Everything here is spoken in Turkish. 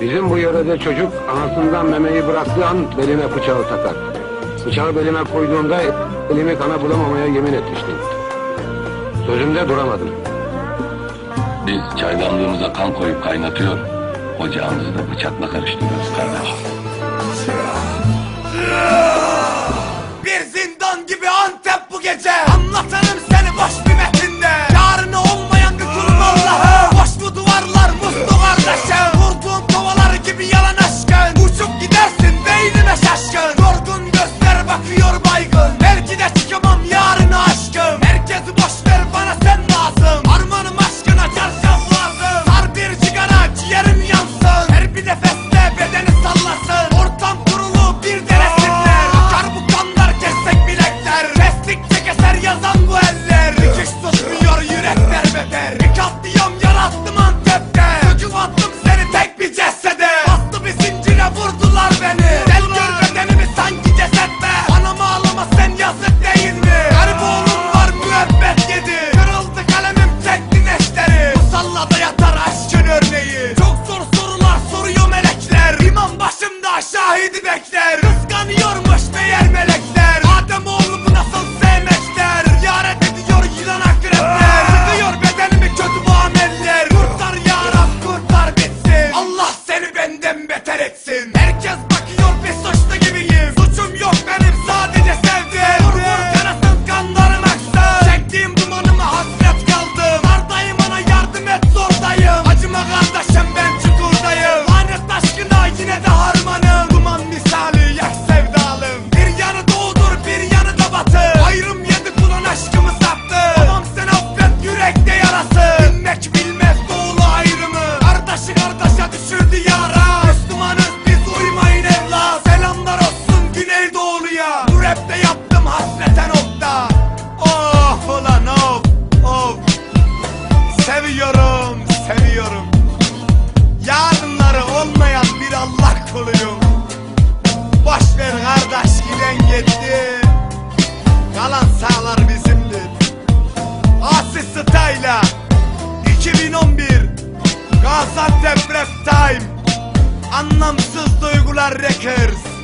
Bizim bu yörede çocuk anasından memeyi bıraktığı an beline bıçağı takar. Bıçağı belime koyduğumda elimi kana bulamamaya yemin etmiştim. Sözümde duramadım. Biz çaydanlığımıza kan koyup kaynatıyor. Ocağımızı da bıçakla karıştırıyoruz kardeş. Herkes bakıyor bir suçlu gibiyim. Suçum yok benim sadece sevdim depress time. Anlamsız duygular records.